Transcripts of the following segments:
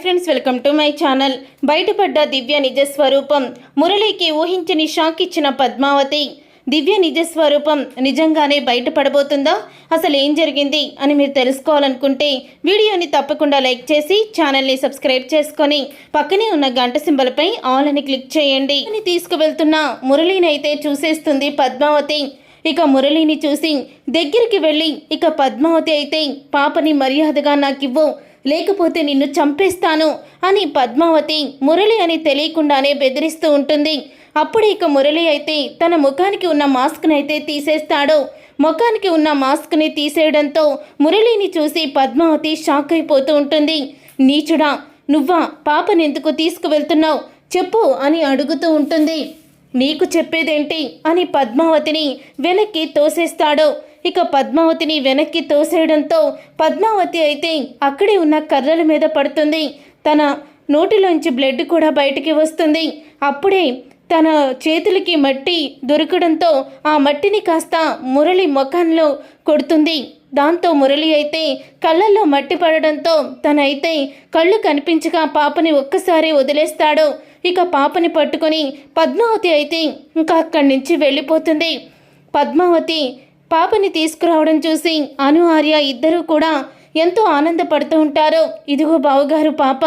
Friends welcome to my channel బయటపడ్డ దివ్య నిజ స్వరూపం మురళికి ఊహించని షాక్ ఇచ్చిన పద్మావతి. దివ్య నిజ స్వరూపం నిజంగానే బయటపడబోతుందా? అసలు ఏం జరిగింది అని మీరు తెలుసుకోవాలనుకుంటే వీడియోని తప్పకుండా లైక్ చేసి ఛానల్ని సబ్స్క్రైబ్ చేసుకొని పక్కనే ఉన్న గంట సింబల్పై ఆల్ అని క్లిక్ చేయండి. అని తీసుకువెళ్తున్న మురళిని అయితే చూసేస్తుంది పద్మావతి. ఇక మురళిని చూసి దగ్గరికి వెళ్ళి ఇక పద్మావతి అయితే పాపని మర్యాదగా నాకివ్వు. లేకపోతే నిన్ను చంపేస్తాను అని పద్మావతి మురళి అని తెలియకుండానే బెదిరిస్తూ ఉంటుంది. అప్పుడు ఇక మురళి అయితే తన ముఖానికి ఉన్న మాస్క్ని అయితే తీసేస్తాడు. ముఖానికి ఉన్న మాస్క్ని తీసేయడంతో మురళిని చూసి పద్మావతి షాక్ అయిపోతూ ఉంటుంది. నీచుడా నువ్వా పాపని ఎందుకు తీసుకువెళ్తున్నావు? చెప్పు అని అడుగుతూ ఉంటుంది. నీకు చెప్పేదేంటి? అని పద్మావతిని వెనక్కి తోసేస్తాడు. ఇక పద్మావతిని వెనక్కి తోసేయడంతో పద్మావతి అయితే అక్కడే ఉన్న కర్రల మీద పడుతుంది. తన నోటిలోంచి బ్లడ్ కూడా బయటికి వస్తుంది. అప్పుడే తన చేతులకి మట్టి దొరకడంతో ఆ మట్టిని కాస్త మురళి ముఖంలో కొడుతుంది. దాంతో మురళి అయితే కళ్ళల్లో మట్టి పడడంతో తనైతే కళ్ళు కనిపించగా పాపని ఒక్కసారి వదిలేస్తాడు. ఇక పాపని పట్టుకొని పద్మావతి అయితే ఇంకా అక్కడి నుంచి వెళ్ళిపోతుంది. పద్మావతి పాపని తీసుకురావడం చూసి అను ఆర్య ఇద్దరూ కూడా ఎంతో ఆనందపడుతూ ఉంటారు. ఇదిగో బావగారు పాప.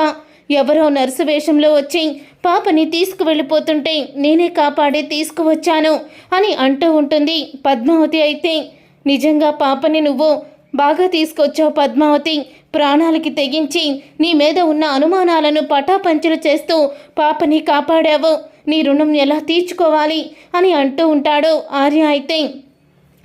ఎవరో నర్సు వేషంలో వచ్చి పాపని తీసుకువెళ్ళిపోతుంటే నేనే కాపాడే తీసుకువచ్చాను అని అంటూ ఉంటుంది పద్మావతి అయితే. నిజంగా పాపని నువ్వు బాగా తీసుకొచ్చావు పద్మావతి. ప్రాణాలకి తెగించి నీ మీద ఉన్న అనుమానాలను పటాపంచలు చేస్తూ పాపని కాపాడావు. నీ రుణం ఎలా తీర్చుకోవాలి అని అంటూ ఉంటాడు ఆర్య అయితే.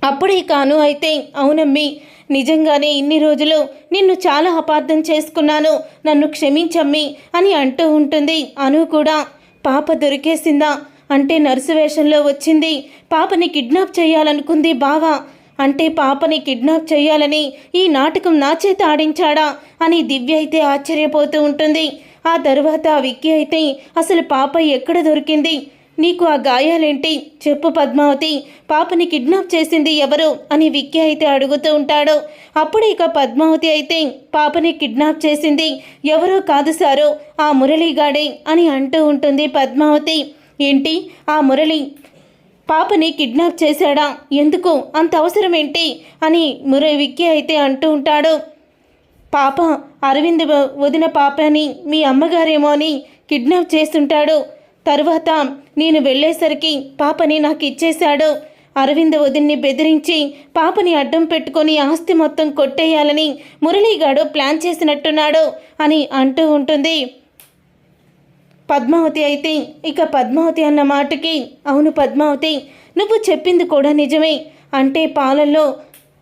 అప్పుడే కాను అయితే అవునమ్మి నిజంగానే ఇన్ని రోజులు నిన్ను చాలా అపార్థం చేసుకున్నాను. నన్ను క్షమించమ్మి అని అంటూ ఉంటుంది. అను కూడా పాప దొరికేసిందా? అంటే నర్సు వేషంలో వచ్చింది. పాపని కిడ్నాప్ చేయాలనుకుంది బావా. అంటే పాపని కిడ్నాప్ చేయాలని ఈ నాటకం నా చేత ఆడించాడా? అని దివ్య అయితే ఆశ్చర్యపోతూ ఉంటుంది. ఆ తరువాత విక్కీ అయితే అసలు పాప ఎక్కడ దొరికింది? నీకు ఆ గాయాలేంటి? చెప్పు పద్మావతి. పాపని కిడ్నాప్ చేసింది ఎవరు? అని విక్కీ అయితే అడుగుతూ ఉంటాడు. అప్పుడు ఇక పద్మావతి అయితే పాపని కిడ్నాప్ చేసింది ఎవరో కాదు సారు ఆ మురళీగాడే అని అంటూ ఉంటుంది పద్మావతి. ఏంటి? ఆ మురళి పాపని కిడ్నాప్ చేశాడా? ఎందుకు? అంత అవసరం ఏంటి అని ముర విక్కీ అయితే అంటూ ఉంటాడు. పాప అరవింద్ వదిన పాపని మీ అమ్మగారేమో అని కిడ్నాప్ చేస్తుంటాడు. తరువాత నేను వెళ్ళేసరికి పాపని నాకు ఇచ్చేశాడు. అరవింద్ వదిన్ని బెదిరించి పాపని అడ్డం పెట్టుకొని ఆస్తి మొత్తం కొట్టేయాలని మురళీగాడు ప్లాన్ చేసినట్టున్నాడు అని అంటూ ఉంటుంది. పద్మావతి అయితే ఇక పద్మావతి అన్న మాటకి అవును పద్మావతి నువ్వు చెప్పింది కూడా నిజమే అంటే పాలల్లో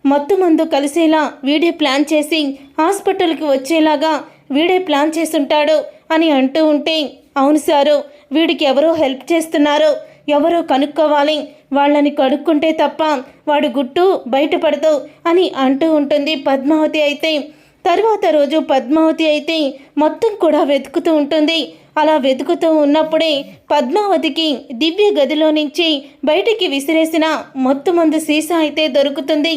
మత్తు మందు కలిసేలా వీడే ప్లాన్ చేసి హాస్పిటల్కి వచ్చేలాగా వీడే ప్లాన్ చేసుంటాడు అని అంటూ ఉంటే అవును సారు వీడికి ఎవరో హెల్ప్ చేస్తున్నారు. ఎవరో కనుక్కోవాలి. వాళ్ళని కనుక్కుంటే తప్ప వాడు గుట్టు బయటపడదు అని అంటూ ఉంటుంది పద్మావతి అయితే. తర్వాత రోజు పద్మావతి అయితే మొత్తం కూడా వెతుకుతూ ఉంటుంది. అలా వెతుకుతూ ఉన్నప్పుడే పద్మావతికి దివ్య గదిలో నుంచి బయటికి విసిరేసిన మొత్తం మందు సీసా అయితే దొరుకుతుంది.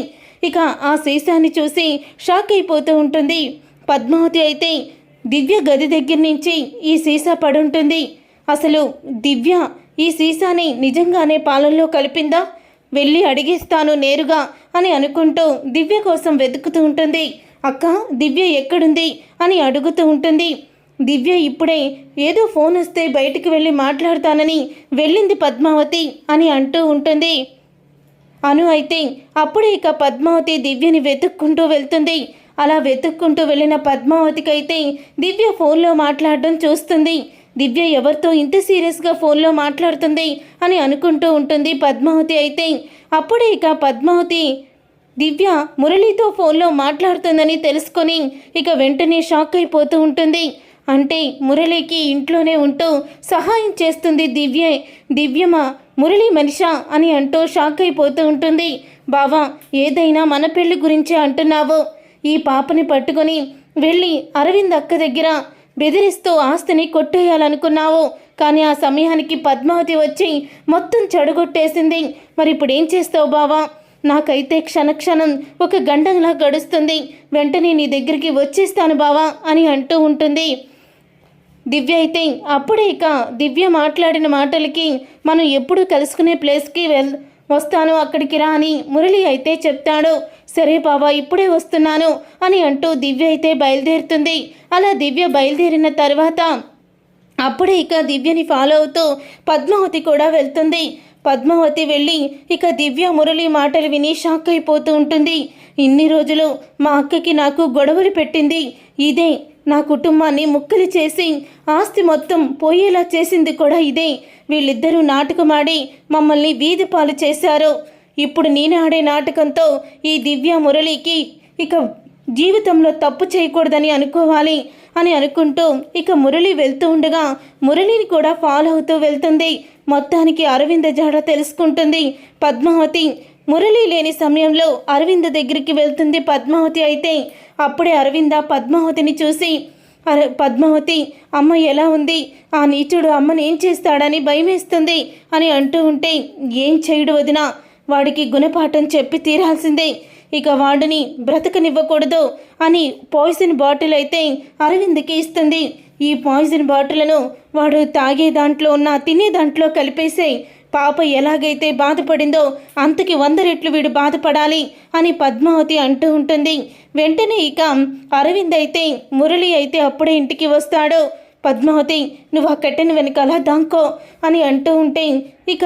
ఇక ఆ సీసాని చూసి షాక్ అయిపోతూ ఉంటుంది. పద్మావతి అయితే దివ్య గది దగ్గర నుంచి ఈ సీసా పడుంటుంది. అసలు దివ్య ఈ సీసాని నిజంగానే పాలల్లో కలిపిందా? వెళ్ళి అడిగిస్తాను నేరుగా అని అనుకుంటూ దివ్య కోసం వెతుకుతూ ఉంటుంది. అక్క దివ్య ఎక్కడుంది? అని అడుగుతూ ఉంటుంది. దివ్య ఇప్పుడే ఏదో ఫోన్ వస్తే బయటికి వెళ్ళి మాట్లాడతానని వెళ్ళింది పద్మావతి అని అంటూ ఉంటుంది. అను అయితే అప్పుడే ఇక పద్మావతి దివ్యని వెతుక్కుంటూ వెళ్తుంది. అలా వెతుక్కుంటూ వెళ్ళిన పద్మావతికి అయితే దివ్య ఫోన్లో మాట్లాడడం చూస్తుంది. దివ్య ఎవరితో ఇంత సీరియస్గా ఫోన్లో మాట్లాడుతుంది అని అనుకుంటూ ఉంటుంది పద్మావతి అయితే. అప్పుడే ఇక పద్మావతి దివ్య మురళితో ఫోన్లో మాట్లాడుతుందని తెలుసుకొని ఇక వెంటనే షాక్ అయిపోతూ ఉంటుంది. అంటే మురళికి ఇంట్లోనే ఉంటూ సహాయం చేస్తుంది దివ్యే. దివ్యమా మురళి మనిషా అని అంటూ షాక్ అయిపోతూ ఉంటుంది. బావా ఏదైనా మన పెళ్ళి గురించే అంటున్నావు. ఈ పాపని పట్టుకొని వెళ్ళి అరవింద్ అక్క దగ్గర బెదిరిస్తూ ఆస్తిని కొట్టేయాలనుకున్నావు. కానీ ఆ సమయానికి పద్మావతి వచ్చి మొత్తం చెడగొట్టేసింది. మరి ఇప్పుడు ఏం చేస్తావు బావా? నాకైతే క్షణక్షణం ఒక గంటలా గడుస్తుంది. వెంటనే నీ దగ్గరికి వచ్చేస్తాను బావా అని అంటూ ఉంటుంది. దివ్య అయితే అప్పుడే ఇక దివ్య మాట్లాడిన మాటలకి మనం ఎప్పుడు కలుసుకునే ప్లేస్కి వెళ్ వస్తాను అక్కడికి రా అని మురళి అయితే చెప్తాడు. సరే బాబా ఇప్పుడే వస్తున్నాను అని అంటూ దివ్య అయితే బయలుదేరుతుంది. అలా దివ్య బయలుదేరిన తర్వాత అప్పుడే ఇక దివ్యని ఫాలో అవుతూ పద్మావతి కూడా వెళ్తుంది. పద్మావతి వెళ్ళి ఇక దివ్య మురళి మాటలు విని షాక్ అయిపోతూ ఉంటుంది. ఇన్ని రోజులు మా అక్కకి నాకు గొడవలు పెట్టింది. ఇదే నా కుటుంబాన్ని ముక్కలు చేసి ఆస్తి మొత్తం పోయేలా చేసింది కూడా ఇదే. వీళ్ళిద్దరూ నాటకమాడి మమ్మల్ని వీధి పాలు చేశారు. ఇప్పుడు నేను ఆడే నాటకంతో ఈ దివ్య మురళికి ఇక జీవితంలో తప్పు చేయకూడదని అనుకోవాలి అని అనుకుంటూ ఇక మురళి వెళ్తూ ఉండగా మురళిని కూడా ఫాలో అవుతూ వెళ్తుంది. మొత్తానికి అరవింద జాడ తెలుసుకుంటుంది. పద్మావతి మురళి లేని సమయంలో అరవింద దగ్గరికి వెళ్తుంది పద్మావతి అయితే. అప్పుడే అరవింద పద్మావతిని చూసి అర పద్మావతి అమ్మ ఎలా ఉంది? ఆ నీచుడు అమ్మని ఏం చేస్తాడని భయమేస్తుంది అని అంటూ ఉంటే ఏం చేయడు వదినా వాడికి గుణపాఠం చెప్పి తీరాల్సిందే. ఇక వాడిని బ్రతకనివ్వకూడదు అని పాయిజన్ బాటిల్ అయితే అరవింద్కి ఇస్తుంది. ఈ పాయిజన్ బాటిల్ను వాడు తాగే దాంట్లో ఉన్న తినే దాంట్లో కలిపేసే పాప ఎలాగైతే బాధపడిందో అంతకి వంద రెట్లు వీడు బాధపడాలి అని పద్మావతి అంటూ ఉంటుంది. వెంటనే ఇక అరవింద్ అయితే మురళి అయితే అప్పుడే ఇంటికి వస్తాడు. పద్మావతి నువ్వు ఆ కట్టెను వెనకాల దాంకో అని అంటూ ఉంటే ఇక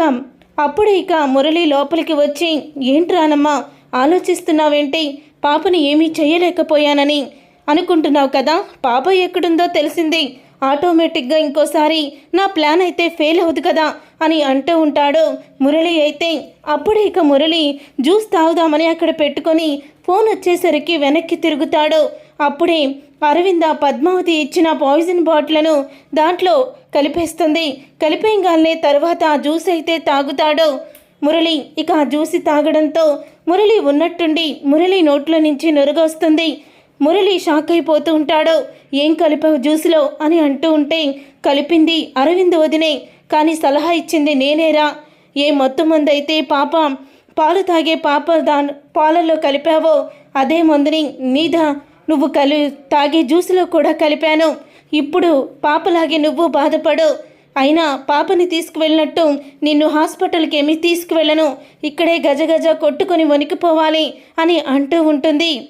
అప్పుడు ఇక మురళి లోపలికి వచ్చి ఏంట్రానమ్మా ఆలోచిస్తున్నావేంటి? పాపని ఏమీ చేయలేకపోయానని అనుకుంటున్నావు కదా? పాప ఎక్కడుందో తెలిసింది. ఆటోమేటిక్గా ఇంకోసారి నా ప్లాన్ అయితే ఫెయిల్ అవుతుంది కదా అని అంటూ ఉంటాడు మురళి అయితే. అప్పుడే ఇక మురళి జ్యూస్ తాగుదామని అక్కడ పెట్టుకొని ఫోన్ వచ్చేసరికి వెనక్కి తిరుగుతాడు. అప్పుడే అరవింద పద్మావతి ఇచ్చిన పాయిజన్ బాటిల్ను దాంట్లో కలిపేస్తుంది. కలిపేయగానే తర్వాత ఆ జ్యూస్ అయితే తాగుతాడు మురళి. ఇక ఆ జ్యూసి తాగడంతో మురళి ఉన్నట్టుండి మురళి నోట్లో నుంచి నురుగొస్తుంది. మురళి షాక్ అయిపోతూ ఉంటాడు. ఏం కలిపావు జ్యూస్లో? అని అంటూ ఉంటే కలిపింది అరవింద్ వదినే. కానీ సలహా ఇచ్చింది నేనేరా. ఏ మొత్తం మందైతే పాప పాలు తాగే పాప దా పాలల్లో కలిపావో అదే మందుని నీదా. నువ్వు కలి తాగే జ్యూస్లో కూడా కలిపాను. ఇప్పుడు పాపలాగే నువ్వు బాధపడు. అయినా పాపని తీసుకువెళ్ళినట్టు నిన్ను హాస్పిటల్కి ఏమీ తీసుకువెళ్ళను. ఇక్కడే గజగజ కొట్టుకొని వణికిపోవాలి అని అంటూ ఉంటుంది.